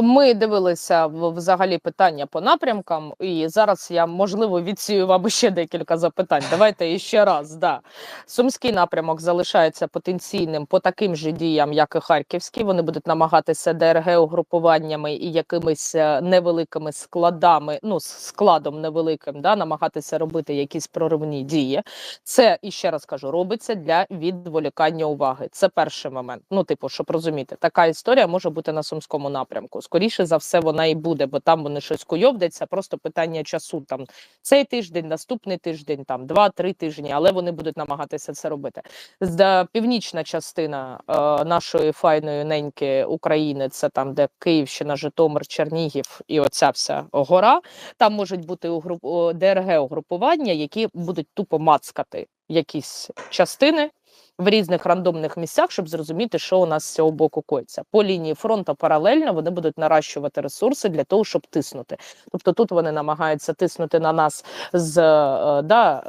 Ми дивилися взагалі питання по напрямкам, і зараз я можливо відсію вам ще декілька запитань. Давайте іще раз. Да. Сумський напрямок залишається потенційним по таким же діям, як і Харківський. Вони будуть намагатися ДРГ угрупуваннями і якимись е, невеликими складами, ну складом невеликим, да, намагатися робити якісь проривні дії. Це і ще раз кажу, робиться для відволікання уваги. Це перший момент. Ну, типу, щоб розуміти, така історія може бути на сумському напрямку. Скоріше за все, вона і буде, бо там вони щось куйовдяться, просто питання часу. Там цей тиждень, наступний тиждень, там два-три тижні, але вони будуть намагатися це робити. З північна частина е, нашої файної неньки України, це там, де Київщина, Житомир, Чернігів і оця вся гора. Там можуть бути угруп... ДРГ угрупування, які будуть тупо мацкати якісь частини в різних рандомних місцях, щоб зрозуміти, що у нас з цього боку коїться. По лінії фронту паралельно вони будуть наращувати ресурси для того, щоб тиснути. Тобто тут вони намагаються тиснути на нас з е, да,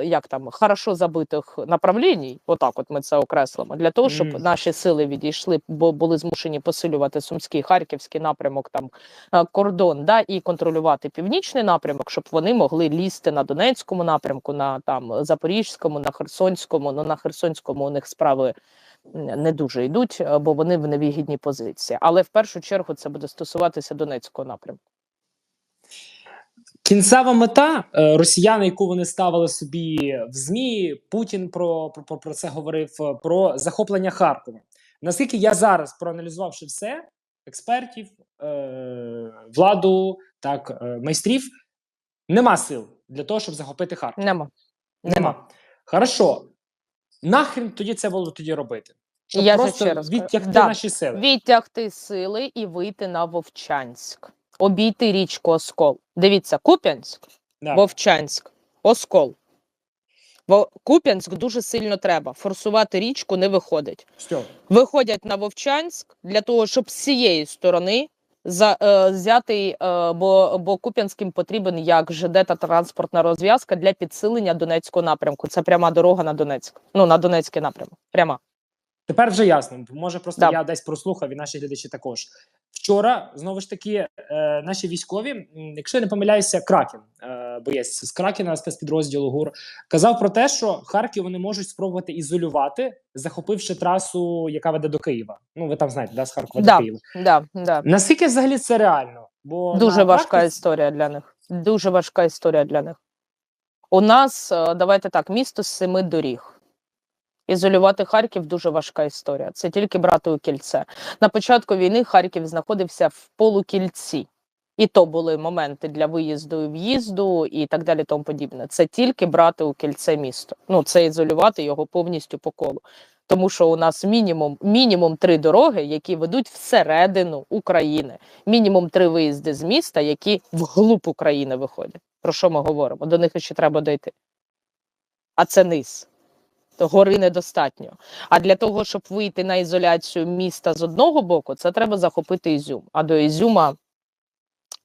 е, як там хорошо забитих направлінь, отак от ми це окреслимо, для того, щоб наші сили відійшли, бо були змушені посилювати сумський харківський напрямок, там е, кордон, да, і контролювати північний напрямок, щоб вони могли лізти на Донецькому напрямку, на там Запорізькому, на Херсонському. Ну на Херсонському у них справи не дуже йдуть, е, бо вони в невигідній позиції. Але в першу чергу це буде стосуватися Донецького напрямку. Кінцева мета е, росіяни, яку вони ставили собі в змі. Путін про, про, про- це говорив е, про захоплення Харкова. Наскільки я зараз проаналізувавши все, експертів, е, владу, так майстрів, нема сил для того, щоб захопити Харків. Нема. Нема. Хорошо. Нахрен тоді це було тоді робити? Щоб Я просто ще раз відтягти Да. наші сили. Відтягти сили і вийти на Вовчанськ, обійти річку Оскол. Дивіться, Куп'янськ, Да. Вовчанськ, Оскол. Бо Куп'янськ дуже сильно треба. Форсувати річку не виходить. Все. Виходять на Вовчанськ для того, щоб з цієї сторони за, е, взяти, е, бо, бо Куп'янським потрібен як ЖД та транспортна розв'язка для підсилення Донецького напрямку. Це пряма дорога на Донецьк. Ну, на Донецький напрямок. Пряма. Тепер вже ясно. Може, просто Да. я десь прослухав і наші глядачі також. Вчора знову ж таки е, наші військові, якщо я не помиляюся, Кракен, е, боєць з Кракена спецпідрозділу ГУР, казав про те, що Харків вони можуть спробувати ізолювати, захопивши трасу, яка веде до Києва. Ну ви там знаєте, да, з Харкова Да. до Києва. Да, да. Наскільки взагалі це реально? Бо Дуже важка практиці- історія для них. Дуже важка історія для них. У нас, е, давайте так, місто з семи доріг. Ізолювати Харків дуже важка історія. Це тільки брати у кільце. На початку війни Харків знаходився в полукільці. І то були моменти для виїзду і в'їзду, і так далі, тому подібне. Це тільки брати у кільце місто. Ну, це ізолювати його повністю по колу. Тому що у нас мінімум, мінімум три дороги, які ведуть всередину України мінімум три виїзди з міста, які вглуб України виходять. Про що ми говоримо? До них ще треба дойти. А це низ. Гори недостатньо. А для того, щоб вийти на ізоляцію міста з одного боку, це треба захопити Ізюм. А до Ізюма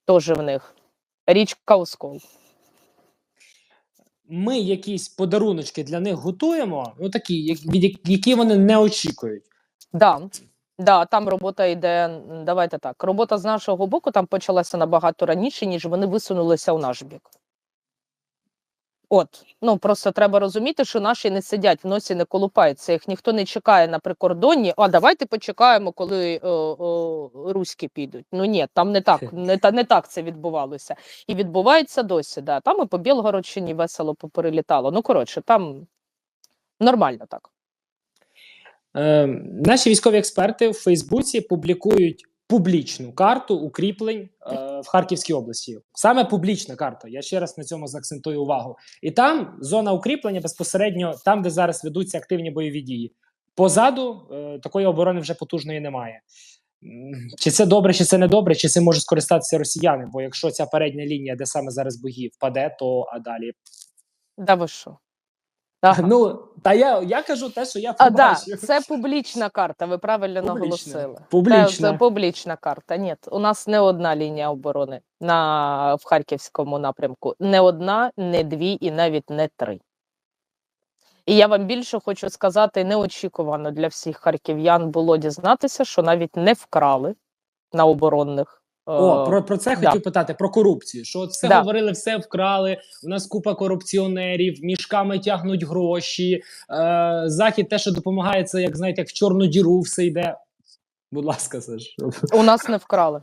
теж в них річка Оскол. ми якісь подаруночки для них готуємо, ну такі, від які вони не очікують. Да. Да, там робота йде. Давайте так. Робота з нашого боку там почалася набагато раніше, ніж вони висунулися у наш бік. От, ну просто треба розуміти, що наші не сидять в носі, не колупаються. Їх ніхто не чекає на прикордонні. А давайте почекаємо, коли о, о, руські підуть. Ну ні, там не так, не, та, не так це відбувалося. І відбувається досі. Да. Там і по Білгородщині весело поперелітало. Ну коротше, там нормально так. Е, наші військові експерти в Фейсбуці публікують публічну карту укріплень е, в Харківській області. Саме публічна карта. Я ще раз на цьому заакцентую увагу. І там зона укріплення безпосередньо там, де зараз ведуться активні бойові дії. Позаду е, такої оборони вже потужної немає. Чи це добре, чи це не добре, чи це можуть скористатися росіяни? Бо якщо ця передня лінія, де саме зараз бої, впаде, то а далі. Да ви що? Ага. Ну та я, я кажу те, що я А, да, це публічна карта. Ви правильно Публічна. наголосили. Публічна. Це, це публічна карта. Ні, у нас не одна лінія оборони на в харківському напрямку. Не одна, не дві і навіть не три. І я вам більше хочу сказати, неочікувано для всіх харків'ян було дізнатися, що навіть не вкрали на оборонних. О, про, про це да. хотів питати про корупцію. Що все Да. говорили, все вкрали. У нас купа корупціонерів, мішками тягнуть гроші. Е, Захід те, що допомагає, це як знаєте, як в чорну діру все йде. Будь ласка, Саш. У нас не вкрали.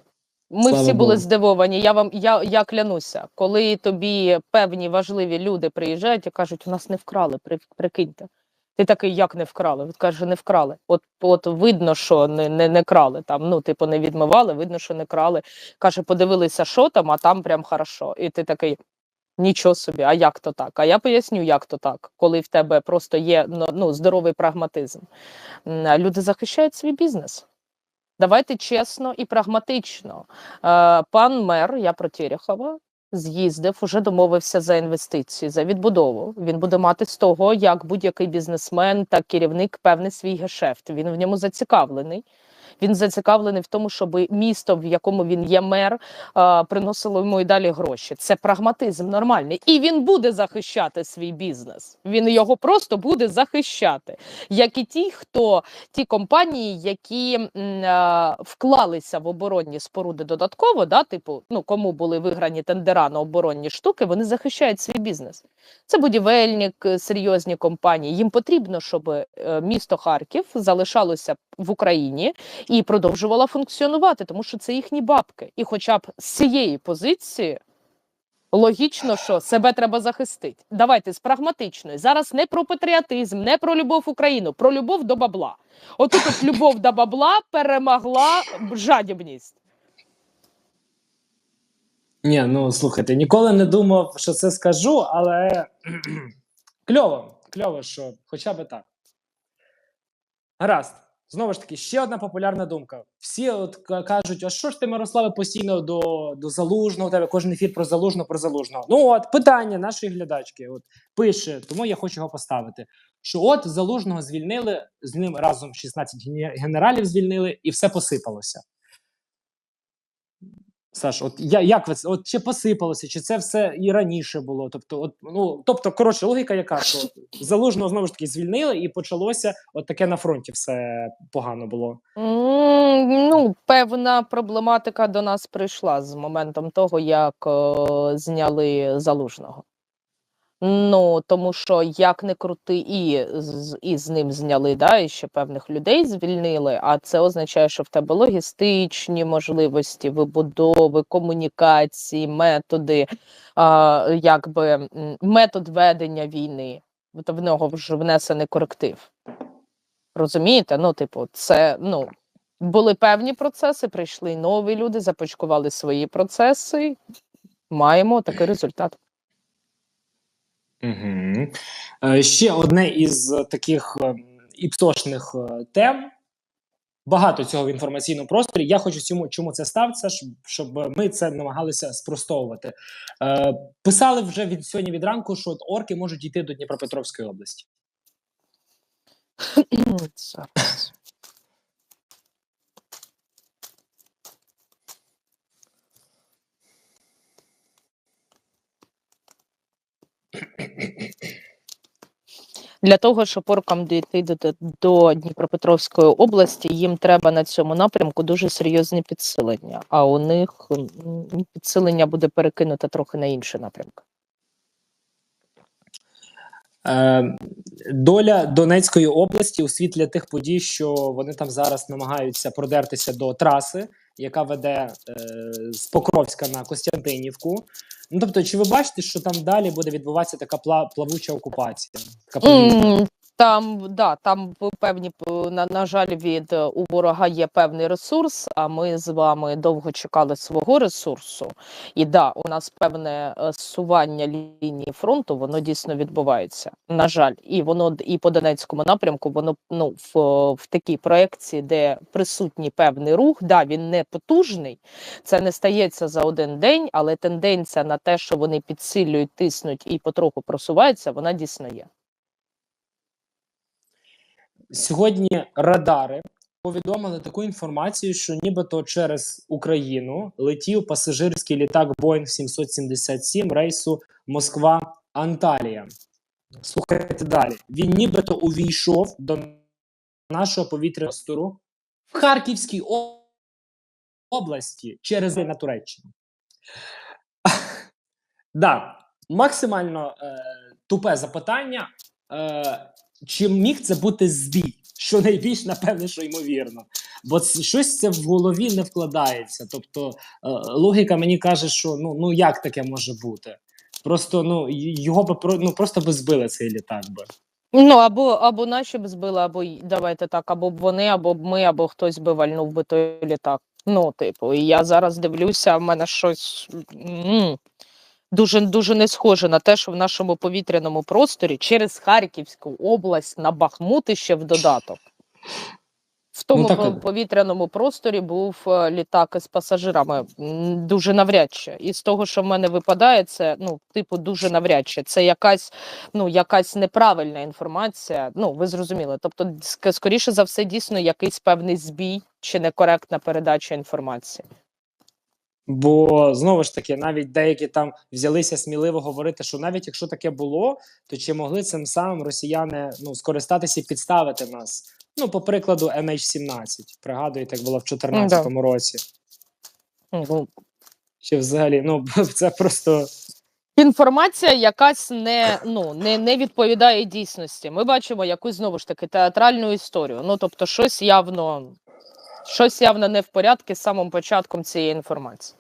Ми Слава всі були Богу. здивовані. Я вам я, я клянуся, коли тобі певні важливі люди приїжджають і кажуть, у нас не вкрали, при, прикиньте. Ти такий, як не вкрали? Він каже, не вкрали. От, от видно, що не, не, не крали там. Ну, типу, не відмивали, видно, що не крали. Каже, подивилися, що там, а там прям хорошо. І ти такий. Нічого собі, а як то так? А я поясню, як то так, коли в тебе просто є ну, ну, здоровий прагматизм. Люди захищають свій бізнес. Давайте чесно і прагматично. Е, Пан мер, я про Терехова, з'їздив, уже домовився за інвестиції, за відбудову. Він буде мати з того, як будь-який бізнесмен та керівник певний свій гешефт. Він в ньому зацікавлений. Він зацікавлений в тому, щоб місто, в якому він є мер, е, приносило йому і далі гроші. Це прагматизм нормальний. І він буде захищати свій бізнес. Він його просто буде захищати. Як і ті, хто ті компанії, які е, вклалися в оборонні споруди додатково, да, типу, ну кому були виграні тендера на оборонні штуки, вони захищають свій бізнес. Це будівельник, е, серйозні компанії. Їм потрібно, щоб місто Харків залишалося в Україні і продовжувало функціонувати, тому що це їхні бабки. І, хоча б з цієї позиції. Логічно, що себе треба захистити. Давайте з прагматичної. Зараз не про патріотизм, не про любов Україну, про любов до бабла. Отут от любов до бабла перемогла жадібність. Ні, ну слухайте, ніколи не думав, що це скажу, але кльово, кльово, що хоча б так. Гаразд. Знову ж таки, ще одна популярна думка. Всі от кажуть: а що ж ти, Мирославе, постійно до, до залужного? Тебе кожен ефір про залужного, про залужного. Ну от питання нашої глядачки. От пише, тому я хочу його поставити. Що от залужного звільнили, з ним разом 16 гені- генералів звільнили, і все посипалося. Саш, от я як ви от чи посипалося, чи це все і раніше було? Тобто, от ну тобто, коротше, логіка яка що залужного знову ж таки звільнили, і почалося от таке на фронті все погано було. Ну, певна проблематика до нас прийшла з моментом того, як о, зняли залужного. Ну, тому що як не крути, і з, і з ним зняли, да, і ще певних людей звільнили, а це означає, що в тебе логістичні можливості, вибудови, комунікації, методи, а, якби метод ведення війни. В нього вже внесений коректив. Розумієте? Ну, типу, це ну, були певні процеси, прийшли нові люди, започкували свої процеси. Маємо такий результат. Угу. Ще одне із е, таких е, іпсошних тем. Багато цього в інформаційному просторі. Я хочу чому, чому це ставиться, щоб, щоб ми це намагалися спростовувати. Е, писали вже від сьогодні від ранку, що от орки можуть йти до Дніпропетровської області. Для того, щоб оркам дійти до, до Дніпропетровської області, їм треба на цьому напрямку дуже серйозні підсилення. А у них підсилення буде перекинуте трохи на інші напрямки. Е, доля Донецької області у світлі тих подій, що вони там зараз намагаються продертися до траси, яка веде е, з Покровська на Костянтинівку. Ну тобто, чи ви бачите, що там далі буде відбуватися така пла- плавуча окупація? Така повільна? Там, да, там певні на, на жаль, від е, у ворога є певний ресурс. А ми з вами довго чекали свого ресурсу. І да, у нас певне е, зсування лінії фронту, воно дійсно відбувається. На жаль, і воно і по Донецькому напрямку, воно ну в, в такій проекції, де присутній певний рух. Да, він не потужний. Це не стається за один день, але тенденція на те, що вони підсилюють, тиснуть і потроху просуваються, вона дійсно є. Сьогодні радари повідомили таку інформацію, що нібито через Україну летів пасажирський літак Boeing 777 рейсу Москва-Анталія. Слухайте далі. Він нібито увійшов до нашого повітряного простору в Харківській області через на Туреччину. Да, максимально е, тупе запитання. Е, чи міг це бути збій? Що найбільш напевне, що ймовірно, бо щось це в голові не вкладається. Тобто е, логіка мені каже, що ну, ну як таке може бути? Просто ну його би ну, просто би збили цей літак би. Ну, або, або наші б збили, або давайте так, або б вони, або б ми, або хтось би вальнув би той літак. Ну, типу, і я зараз дивлюся, в мене щось дуже дуже не схоже на те, що в нашому повітряному просторі через Харківську область на Бахмут ще в додаток. В тому так, повітряному просторі був е, літак із пасажирами. Дуже навряд чи. І з того, що в мене випадає, це ну, типу, дуже навряд чи. Це якась, ну, якась неправильна інформація. Ну, ви зрозуміли. Тобто, скоріше за все, дійсно якийсь певний збій чи некоректна передача інформації. Бо знову ж таки, навіть деякі там взялися сміливо говорити, що навіть якщо таке було, то чи могли цим самим росіяни ну скористатися і підставити нас? Ну, по прикладу, MH17. Пригадуєте, як було в 2014 році. Ну, Чи взагалі, ну це просто Інформація якась не, ну, не, не відповідає дійсності. Ми бачимо якусь знову ж таки театральну історію. Ну, тобто, щось явно, щось явно не в порядку з самим початком цієї інформації.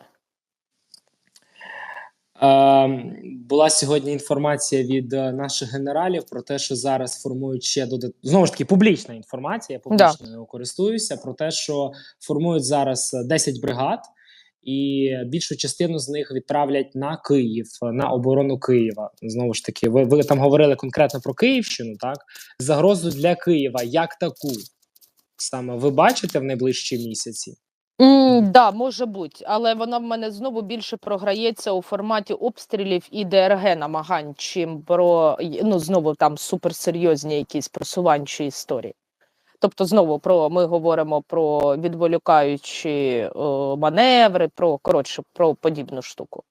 Е, була сьогодні інформація від е, наших генералів про те, що зараз формують ще додат... знову ж таки публічна інформація. Я публічно нею користуюся про те, що формують зараз е, 10 бригад, і більшу частину з них відправлять на Київ е, на оборону Києва. Знову ж таки, ви, ви там говорили конкретно про Київщину, так загрозу для Києва як таку саме ви бачите в найближчі місяці. Mm, да, може бути, але вона в мене знову більше програється у форматі обстрілів і ДРГ намагань, чим про ну знову там суперсерйозні якісь просуванчі історії. Тобто, знову про ми говоримо про відволікаючі е, маневри, про коротше про подібну штуку.